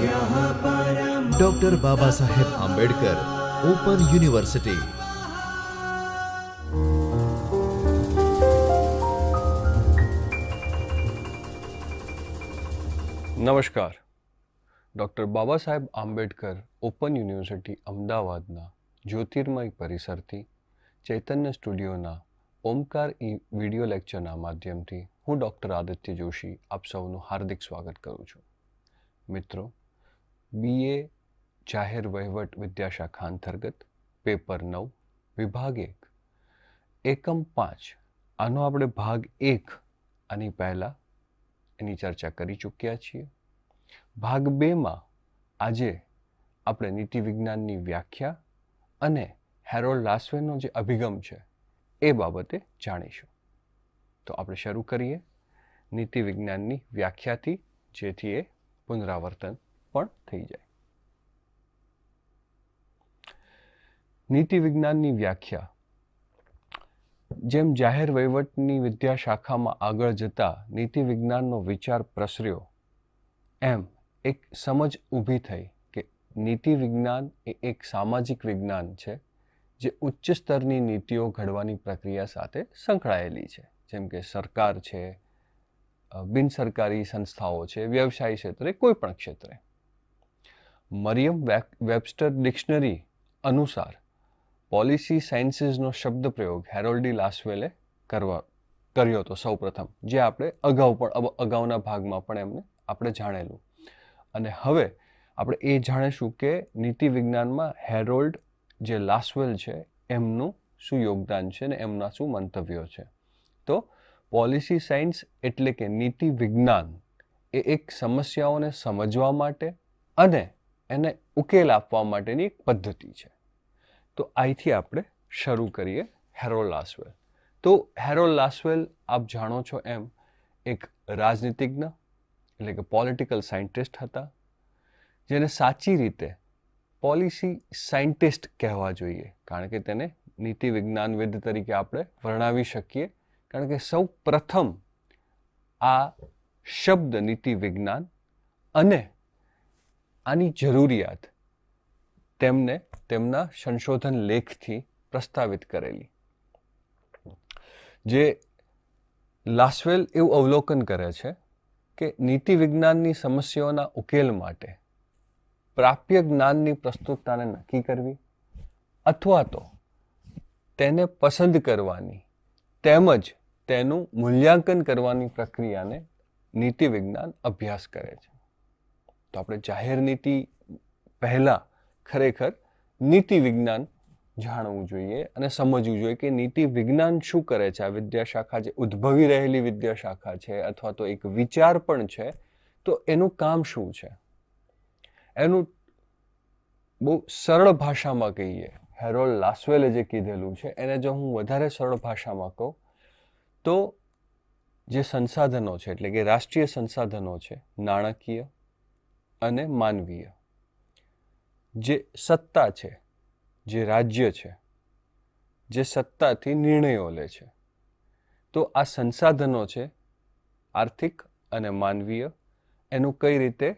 Doctor Baba Saheb Ambedkar open university નમસ્કાર. Doctor Baba Saheb Ambedkar open university અમદાવાદના જ્યોતિર્મય પરિસરથી, ચૈતન્ય સ્ટુડિયોના ઓમકાર ઈ વિડિયો લેક્ચરના માધ્યમથી હું ડૉક્ટર આદિત્ય જોશી આપ સૌનું હાર્દિક સ્વાગત કરું છું. મિત્રો બીએ જાહેર વહીવટ વિદ્યાશાખા અંતર્ગત, પેપર નવ, વિભાગ એક. એકમ પાંચ. આનો આપણે ભાગ એક આની પહેલાં એની ચર્ચા કરી ચૂક્યા છીએ. ભાગ બેમાં આજે આપણે નીતિ વિજ્ઞાનની વ્યાખ્યા અને હેરોલ્ડ લાસ્વેનો જે અભિગમ છે એ બાબતે જાણીશું. તો આપણે શરૂ કરીએ. નીતિ વિજ્ઞાનની વ્યાખ્યાથી, જેથી એ પુનરાવર્તન પણ થઈ જાય. નીતિ વિજ્ઞાનની વ્યાખ્યા. જેમ જાહેર વહીવટની વિદ્યાશાખામાં આગળ જતા નીતિ વિજ્ઞાનનો વિચાર પ્રસર્યો, એમ એક સમજ ઊભી થઈ કે નીતિ વિજ્ઞાન એ એક સામાજિક વિજ્ઞાન છે, જે ઉચ્ચ સ્તરની નીતિઓ ઘડવાની પ્રક્રિયા સાથે સંકળાયેલી છે. જેમ કે સરકાર છે બિનસરકારી સંસ્થાઓ છે, વ્યવસાય ક્ષેત્રે, કોઈ પણ ક્ષેત્રે. મરિયમ વેબસ્ટર ડિક્શનરી અનુસાર પોલિસી સાયન્સીસનો શબ્દ પ્રયોગ હેરોલ્ડી લાસવેલે કરવા, કર્યો હતો સૌપ્રથમ, જે આપણે અગાઉ પણ અગાઉના ભાગમાં પણ એમને આપણે જાણેલું. અને હવે આપણે એ જાણીશું કે નીતિ વિજ્ઞાનમાં હેરોલ્ડ જે લાસવેલ છે, એમનું શું યોગદાન છે ને એમના શું મંતવ્યો છે. તો પોલિસી સાયન્સ એટલે કે નીતિ વિજ્ઞાન એ એક સમસ્યાઓને સમજવા માટે અને એને ઉકેલ આપવા માટેની એક પદ્ધતિ છે. તો અહીંથી આપણે શરૂ કરીએ હેરોલ લાસવેલ. તો હેરોલ લાસવેલ આપ જાણો છો એમ એક રાજનીતિજ્ઞ, એટલે કે પોલિટિકલ સાયન્ટિસ્ટ હતા, જેને સાચી રીતે પોલિસી સાયન્ટિસ્ટ કહેવા જોઈએ. કારણ કે તેને નીતિ વિજ્ઞાનવિદ તરીકે આપણે વર્ણવી શકીએ. કારણ કે સૌ પ્રથમ આ શબ્દ નીતિ વિજ્ઞાન અને આની જરૂરિયાત તેમને તેમના સંશોધન લેખથી પ્રસ્તાવિત કરેલી. જે લાસવેલ એવું અવલોકન કરે છે કે નીતિ વિજ્ઞાનની સમસ્યાઓના ઉકેલ માટે પ્રાપ્ય જ્ઞાનની પ્રસ્તુતતાને નક્કી કરવી અથવા તો તેને પસંદ કરવાની તેમજ તેનું મૂલ્યાંકન કરવાની પ્રક્રિયાને નીતિ વિજ્ઞાન અભ્યાસ કરે છે. તો આપણે જાહેર નીતિ પહેલાં ખરેખર નીતિ વિજ્ઞાન જાણવું જોઈએ અને સમજવું જોઈએ કે નીતિ વિજ્ઞાન શું કરે છે? આ વિદ્યાશાખા જે ઉદ્ભવી રહેલી વિદ્યાશાખા છે અથવા તો એક વિચાર પણ છે, તો એનું કામ શું છે? એનું બહુ સરળ ભાષામાં કહીએ હેરોલ લાસવેલે જે કીધેલું છે, એને જો હું વધારે સરળ ભાષામાં કહું, તો જે સંસાધનો છે, એટલે કે રાષ્ટ્રીય સંસાધનો છે, નાણાકીય અને માનવીય. જે સત્તા છે, જે રાજ્ય છે, જે સત્તાથી નિર્ણયો લે છે, તો આ સંસાધનો છે આર્થિક અને માનવીય. એનું કઈ રીતે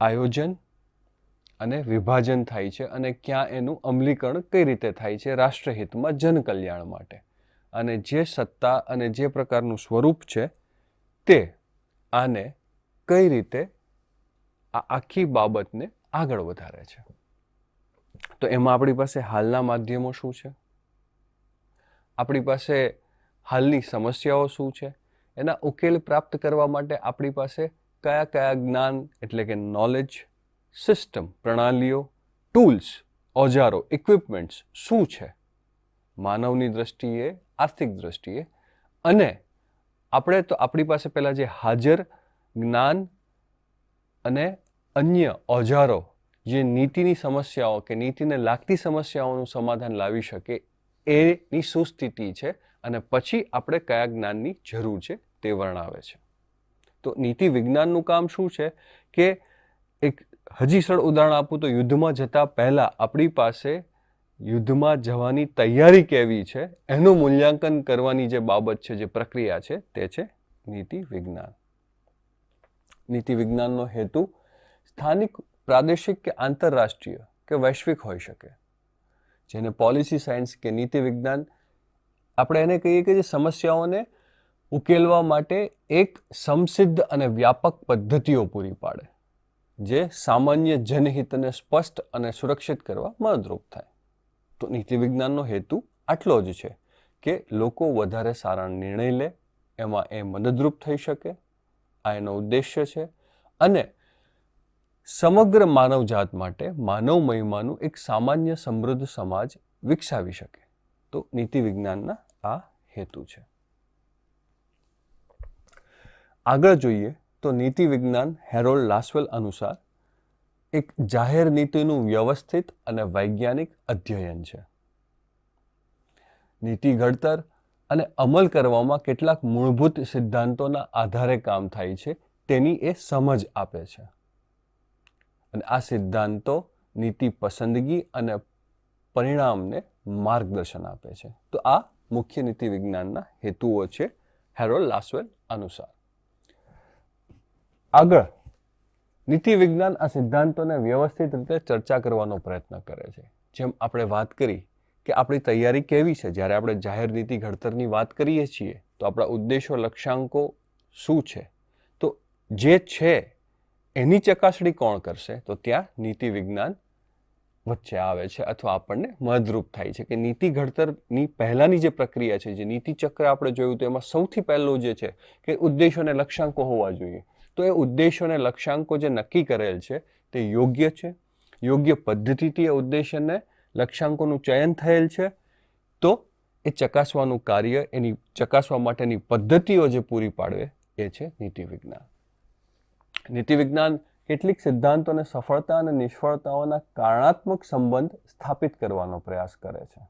આયોજન અને વિભાજન થાય છે અને ક્યાં એનું અમલીકરણ કઈ રીતે થાય છે રાષ્ટ્રહિતમાં જનકલ્યાણ માટે. અને જે સત્તા અને જે પ્રકારનું સ્વરૂપ છે તે આને કઈ રીતે આ આખી બાબતને આગળ વધારે છે. તો એમાં આપણી પાસે હાલના માધ્યમો શું છે? આપણી પાસે હાલની સમસ્યાઓ શું છે? એના ઉકેલ પ્રાપ્ત કરવા માટે આપણી પાસે કયા કયા જ્ઞાન એટલે કે નોલેજ સિસ્ટમ પ્રણાલીઓ ટૂલ્સ ઓજારો ઇક્વિપમેન્ટ્સ શું છે? માનવની દ્રષ્ટિએ, આર્થિક દ્રષ્ટિએ. અને આપણે તો આપણી પાસે પહેલાં જે હાજર જ્ઞાન અને અન્ય ઓજારો જે નીતિની સમસ્યાઓ કે નીતિને લાગતી સમસ્યાઓનું સમાધાન લાવી શકે, એની શું સ્થિતિ છે અને પછી આપણે કયા જ્ઞાનની જરૂર છે તે વર્ણવે છે. તો નીતિ વિજ્ઞાનનું કામ શું છે કે એક હજી સરળ ઉદાહરણ આપું તો યુદ્ધમાં જતાં પહેલાં આપણી પાસે યુદ્ધમાં જવાની તૈયારી કેવી છે એનું મૂલ્યાંકન કરવાની જે બાબત છે, જે પ્રક્રિયા છે તે છે નીતિ વિજ્ઞાન. નીતિ વિજ્ઞાનનો હેતુ સ્થાનિક પ્રાદેશિક કે આંતરરાષ્ટ્રીય કે વૈશ્વિક હોઈ શકે. જેને પોલિસી સાયન્સ કે નીતિ વિજ્ઞાન આપણે એને કહીએ કે જે સમસ્યાઓને ઉકેલવા માટે એક સમસિદ્ધ અને વ્યાપક પદ્ધતિઓ પૂરી પાડે, જે સામાન્ય જનહિતને સ્પષ્ટ અને સુરક્ષિત કરવા મદદરૂપ થાય. તો નીતિ વિજ્ઞાનનો હેતુ આટલો જ છે કે લોકો વધારે સારા નિર્ણય લે, એમાં એ મદદરૂપ થઈ શકે. આ એનો ઉદ્દેશ્ય છે. અને સમગ્ર માનવજાત માટે માનવ મહિમાનું એક સામાન્ય સમૃદ્ધ સમાજ વિકસાવી શકે. તો નીતિ વિજ્ઞાનના આ હેતુ છે. આગળ જોઈએ તો નીતિ વિજ્ઞાન હેરોલ્ડ લાસવેલ અનુસાર એક જાહેર નીતિનું વ્યવસ્થિત અને વૈજ્ઞાનિક અધ્યયન છે. નીતિ ઘડતર અને અમલ કરવામાં કેટલાક મૂળભૂત સિદ્ધાંતોના આધારે કામ થાય છે, તેની એ સમજ આપે છે. અને આ સિદ્ધાંતો નીતિ પસંદગી અને પરિણામને માર્ગદર્શન આપે છે. તો આ મુખ્ય નીતિ વિજ્ઞાનના હેતુઓ છે હેરોલ લાસવેલ અનુસાર. આગળ, નીતિ વિજ્ઞાન આ સિદ્ધાંતોને વ્યવસ્થિત રીતે ચર્ચા કરવાનો પ્રયત્ન કરે છે. જેમ આપણે વાત કરી કે આપણી તૈયારી કેવી છે, જ્યારે આપણે જાહેર નીતિ ઘડતરની વાત કરીએ છીએ, તો આપણા ઉદ્દેશો, લક્ષ્યાંકો શું છે? તો જે છે એની ચકાસણી કોણ કરશે? તો ત્યાં નીતિ વિજ્ઞાન વચ્ચે આવે છે અથવા આપણને મદરૂપ થાય છે કે નીતિ ઘડતરની પહેલાંની જે પ્રક્રિયા છે, જે નીતિ ચક્ર આપણે જોયું તો એમાં સૌથી પહેલું જે છે કે ઉદ્દેશો અને લક્ષ્યાંકો હોવા જોઈએ. તો એ ઉદ્દેશો લક્ષ્યાંકો જે નક્કી કરેલ છે તે યોગ્ય છે? યોગ્ય પદ્ધતિથી એ ઉદ્દેશ્યને લક્ષ્યાંકોનું ચયન થયેલ છે? તો એ ચકાસવાનું કાર્ય, એની ચકાસવા માટેની પદ્ધતિઓ જે પૂરી પાડવે એ છે નીતિ વિજ્ઞાન. નીતિ વિજ્ઞાન કેટલીક સિદ્ધાંતોને સફળતા અને નિષ્ફળતાઓના કારણાત્મક સંબંધ સ્થાપિત કરવાનો પ્રયાસ કરે છે.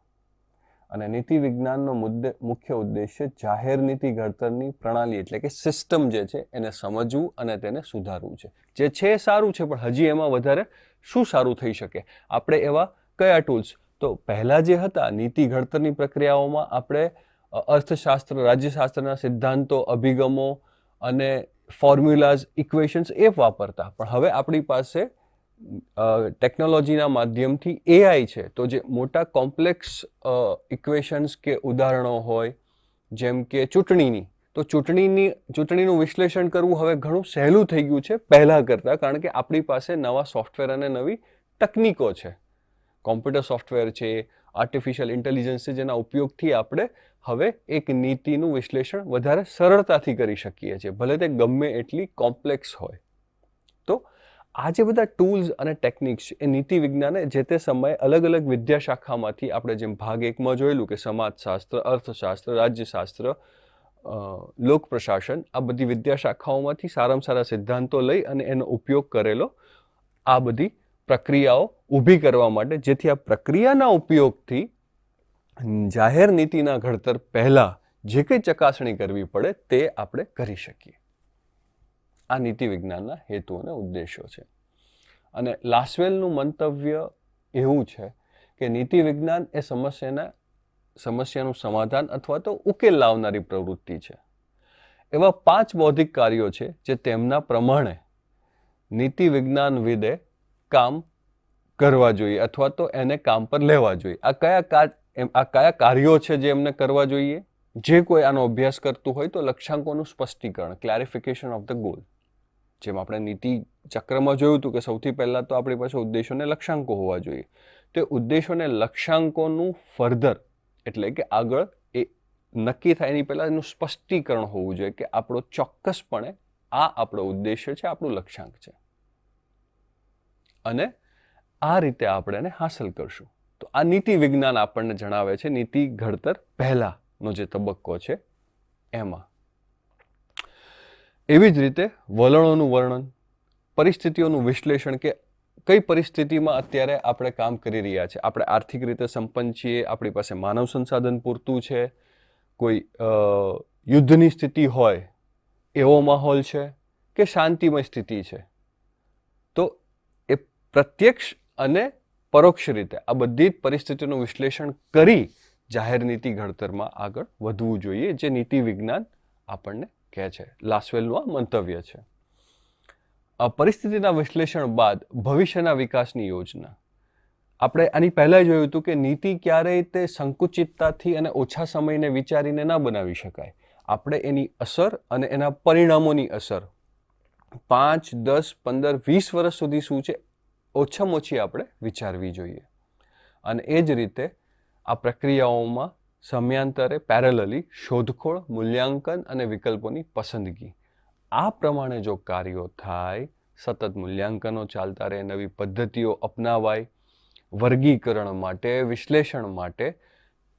અને નીતિ વિજ્ઞાનનો મુદ્દે, મુખ્ય ઉદ્દેશ્ય જાહેર નીતિ ઘડતરની પ્રણાલી એટલે કે સિસ્ટમ જે છે એને સમજવું અને તેને સુધારવું છે. જે છે સારું છે, પણ હજી એમાં વધારે શું સારું થઈ શકે? આપણે એવા કયા ટૂલ્સ તો પહેલાં જે હતા, નીતિ ઘડતરની પ્રક્રિયાઓમાં આપણે અર્થશાસ્ત્ર, રાજ્યશાસ્ત્રના સિદ્ધાંતો, અભિગમો અને ફોર્મ્યુલાઝ ઇક્વેશન્સ એ વાપરતા. પણ હવે આપણી પાસે ટેકનોલોજીના માધ્યમથી એઆઈ છે. તો જે મોટા કોમ્પ્લેક્સ ઇક્વેશન્સ કે ઉદાહરણો હોય, જેમ કે ચૂંટણીની. તો ચૂંટણીની, ચૂંટણીનું વિશ્લેષણ કરવું હવે ઘણું સહેલું થઈ ગયું છે પહેલાં કરતાં, કારણ કે આપણી પાસે નવા સોફ્ટવેર અને નવી તકનીકો છે. કોમ્પ્યુટર સોફ્ટવેર છે આર્ટિફિશિયલ ઇન્ટેલિજન્સ જેના ઉપયોગથી આપણે હવે એક નીતિનું વિશ્લેષણ વધારે સરળતાથી કરી શકીએ છીએ. ભલે તે ગમે એટલી કોમ્પ્લેક્સ હોય. તો આ જે બધા ટૂલ્સ અને ટેકનિક્સ એ નીતિ વિજ્ઞાને જે તે સમયે અલગ અલગ વિદ્યાશાખામાંથી આપણે જેમ ભાગ એકમાં જોયેલું કે સમાજશાસ્ત્ર, અર્થશાસ્ત્ર, રાજ્યશાસ્ત્ર લોક પ્રશાસન, આ બધી વિદ્યાશાખાઓમાંથી સારામાં સારા સિદ્ધાંતો લઈ અને એનો ઉપયોગ કરેલો આ બધી પ્રક્રિયાઓ ઊભી કરવા માટે, જેથી આ પ્રક્રિયાના ઉપયોગથી જાહેર નીતિના ઘડતર પહેલાં જે કંઈ ચકાસણી કરવી પડે તે આપણે કરી શકીએ. આ નીતિ વિજ્ઞાનના હેતુ અને ઉદ્દેશો છે. અને લાસવેલનું મંતવ્ય એવું છે કે નીતિ વિજ્ઞાન એ સમસ્યાના, સમસ્યાનું સમાધાન અથવા તો ઉકેલ લાવનારી પ્રવૃત્તિ છે. એવા પાંચ બૌદ્ધિક કાર્યો છે જે તેમના પ્રમાણે નીતિ વિજ્ઞાનવિદે કામ કરવા જોઈએ અથવા તો એને કામ પર લેવા જોઈએ. આ કયા કાર્ય આ કયા કાર્યો છે જે એમને કરવા જોઈએ? જે કોઈ આનો અભ્યાસ કરતું હોય તો લક્ષ્યાંકોનું સ્પષ્ટીકરણ ક્લેરિફિકેશન ઓફ ધ ગોલ જેમ આપણે નીતિ ચક્રમાં જોયું હતું કે સૌથી પહેલાં તો આપણી પાસે ઉદ્દેશોને લક્ષ્યાંકો હોવા જોઈએ. તે ઉદ્દેશોને લક્ષ્યાંકોનું ફર્ધર એટલે કે આગળ એ નક્કી થાય એની પહેલાં એનું સ્પષ્ટીકરણ હોવું જોઈએ કે આપણો ચોક્કસપણે આ આપણો ઉદ્દેશ્ય છે, આપણું લક્ષ્યાંક છે. અને આ રીતે આપણે એને હાંસલ કરશું. તો આ નીતિ વિજ્ઞાન આપણને જણાવે છે, નીતિ ઘડતર પહેલાંનો જે તબક્કો છે, એમાં. એવી જ રીતે વલણોનું વર્ણન, પરિસ્થિતિઓનું વિશ્લેષણ કે કઈ પરિસ્થિતિમાં અત્યારે આપણે કામ કરી રહ્યા છે. આપણે આર્થિક રીતે સંપન્ન છીએ, આપણી પાસે માનવ સંસાધન પૂરતું છે, કોઈ યુદ્ધની સ્થિતિ હોય, એવો માહોલ છે કે શાંતિમય સ્થિતિ છે. પ્રત્યક્ષ અને પરોક્ષ રીતે આ બધી જ પરિસ્થિતિનું વિશ્લેષણ કરી જાહેર નીતિ ઘડતરમાં આગળ વધવું જોઈએ, જે નીતિ વિજ્ઞાન આપણને કહે છે. લાસવેલનું આ મંતવ્ય છે. આ પરિસ્થિતિના વિશ્લેષણ બાદ ભવિષ્યના વિકાસની યોજના. આપણે આની પહેલાં જોયું હતું કે નીતિ ક્યારેય તે સંકુચિતતાથી અને ઓછા સમયને વિચારીને ના બનાવી શકાય. આપણે એની અસર અને એના પરિણામોની અસર પાંચ, દસ, પંદર, વીસ વર્ષ સુધી શું છે ઓછામાં ઓછી આપણે વિચારવી જોઈએ. અને એ જ રીતે આ પ્રક્રિયાઓમાં સમયાંતરે પેરેલલી શોધખોળ, મૂલ્યાંકન અને વિકલ્પોની પસંદગી. આ પ્રમાણે જો કાર્યો થાય, સતત મૂલ્યાંકનો ચાલતા રહે, નવી પદ્ધતિઓ અપનાવાય, વર્ગીકરણ માટે, વિશ્લેષણ માટે,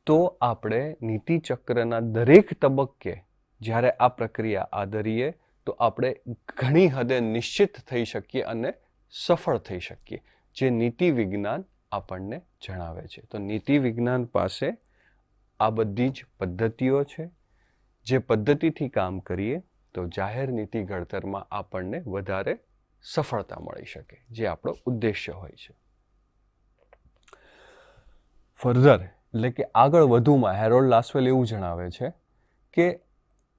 તો આપણે નીતિચક્રના દરેક તબક્કે જ્યારે આ પ્રક્રિયા આદરીએ, તો આપણે ઘણી હદે નિશ્ચિત થઈ શકીએ અને સફળ થઈ શકીએ, જે નીતિ વિજ્ઞાન આપણને જણાવે છે. તો નીતિ વિજ્ઞાન પાસે આ બધી જ પદ્ધતિઓ છે. જે પદ્ધતિથી કામ કરીએ તો જાહેર નીતિ ઘડતરમાં આપણને વધારે સફળતા મળી શકે, જે આપણો ઉદ્દેશ્ય હોય છે. ફર્ધર એટલે કે આગળ વધુમાં હેરોલ્ડ લાસવેલ એવું જણાવે છે કે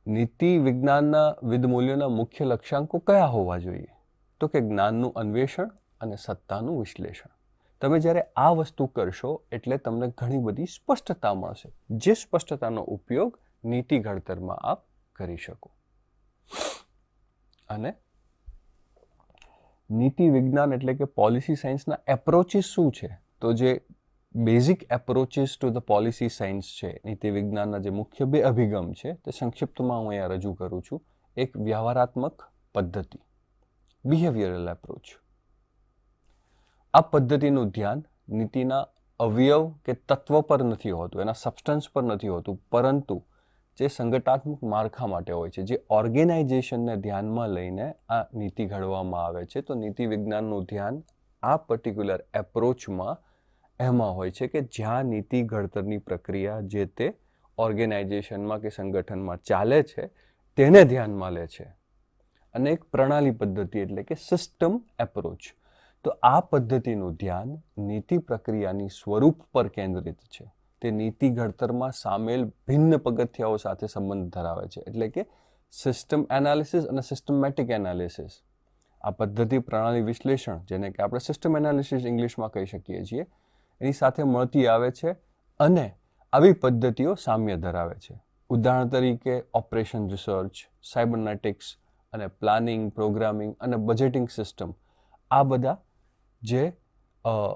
નીતિ વિજ્ઞાનના વિધમૂલ્યોના મુખ્ય લક્ષ્યાંકો કયા હોવા જોઈએ? તો કે જ્ઞાનનું અન્વેષણ અને સત્તાનું વિશ્લેષણ. તમે જ્યારે આ વસ્તુ કરશો એટલે તમને ઘણી બધી સ્પષ્ટતા મળશે, જે સ્પષ્ટતાનો ઉપયોગ નીતિ ઘડતરમાં આપ કરી શકો. અને નીતિ વિજ્ઞાન એટલે કે પોલિસી સાયન્સના એપ્રોચીસ શું છે? તો જે basic approaches to the policy science છે, નીતિ વિજ્ઞાનના જે મુખ્ય બે અભિગમ છે, તે સંક્ષિપ્તમાં હું અહીંયા રજૂ કરું છું. એક વ્યવહારાત્મક પદ્ધતિ. બિહેવિયરલ એપ્રોચ આ પદ્ધતિનું ધ્યાન નીતિના અવયવ કે તત્વ પર નથી હોતું, એના સબસ્ટન્સ પર નથી હોતું, પરંતુ જે સંગઠનાત્મક માળખા માટે હોય છે, જે ઓર્ગેનાઇઝેશનને ધ્યાનમાં લઈને આ નીતિ ઘડવામાં આવે છે, તો નીતિ વિજ્ઞાનનું ધ્યાન આ પર્ટિક્યુલર એપ્રોચમાં એમાં હોય છે કે જ્યાં નીતિ ઘડતરની પ્રક્રિયા જે તે ઓર્ગેનાઇઝેશનમાં કે સંગઠનમાં ચાલે છે, તેને ધ્યાનમાં લે છે. અને એક પ્રણાલી પદ્ધતિ એટલે કે સિસ્ટમ એપ્રોચ તો આ પદ્ધતિનું ધ્યાન નીતિ પ્રક્રિયાની સ્વરૂપ પર કેન્દ્રિત છે. તે નીતિ ઘડતરમાં સામેલ ભિન્ન પગથિયાઓ સાથે સંબંધ ધરાવે છે. એટલે કે સિસ્ટમ એનાલિસિસ અને સિસ્ટમેટિક એનાલિસિસ આ પદ્ધતિ પ્રણાલી વિશ્લેષણ, જેને કે આપણે સિસ્ટમ એનાલિસિસ ઇંગ્લિશમાં કહી શકીએ છીએ, એની સાથે મળતી આવે છે અને આવી પદ્ધતિઓ સામ્ય ધરાવે છે. ઉદાહરણ તરીકે ઓપરેશન રિસર્ચ સાયબરનેટિક્સ અને પ્લાનિંગ, પ્રોગ્રામિંગ અને બજેટિંગ સિસ્ટમ આ બધા જે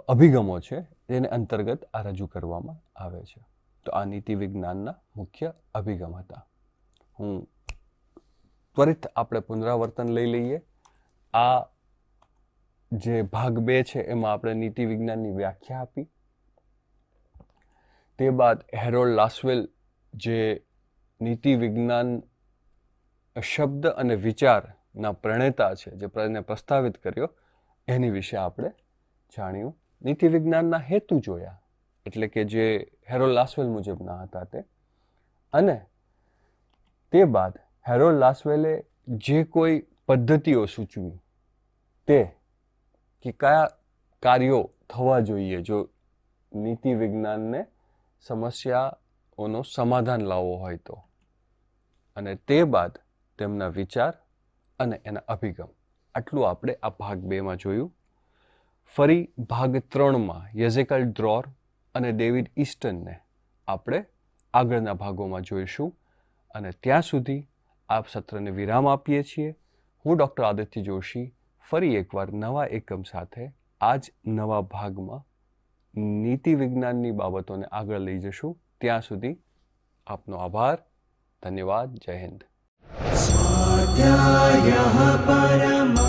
અભિગમો છે તેને અંતર્ગત આ રજૂ કરવામાં આવે છે. તો આ નીતિ વિજ્ઞાનના મુખ્ય અભિગમ હતા. હું ત્વરિત આપણે પુનરાવર્તન લઈ લઈએ. આ જે ભાગ બે છે એમાં આપણે નીતિ વિજ્ઞાનની વ્યાખ્યા આપી. તે બાદ હેરોલ્ડ લાસવેલ જે નીતિ વિજ્ઞાન શબ્દ અને વિચારના પ્રણેતા છે, જે એને પ્રસ્તાવિત કર્યો. એની વિશે આપણે જાણ્યું. નીતિ વિજ્ઞાનના હેતુ જોયા. એટલે કે જે હેરોલ લાસવેલ મુજબના હતા તે. અને તે બાદ હેરોલ લાસવેલે જે કોઈ પદ્ધતિઓ સૂચવી તે કે કયા કાર્યો થવા જોઈએ, જો નીતિ વિજ્ઞાનને સમસ્યાઓનો સમાધાન લાવવો હોય તો. અને તે બાદ તેમના વિચાર અને એના અભિગમ. આટલું આપણે આ ભાગ બેમાં જોયું. ફરી ભાગ ત્રણમાં યઝેકલ ડ્રોર અને ડેવિડ ઇસ્ટનને આપણે આગળના ભાગોમાં જોઈશું અને ત્યાં સુધી આપ સત્રને વિરામ આપીએ છીએ. હું ડૉક્ટર આદિત્ય જોશી ફરી એકવાર નવા એકમ સાથે આ જ નવા ભાગમાં નીતિ વિજ્ઞાનની બાબતોને આગળ લઈ જશું. ત્યાં સુધી આપનો આભાર. ધન્યવાદ. જય હિન્દ. स्वाध्यायः परमं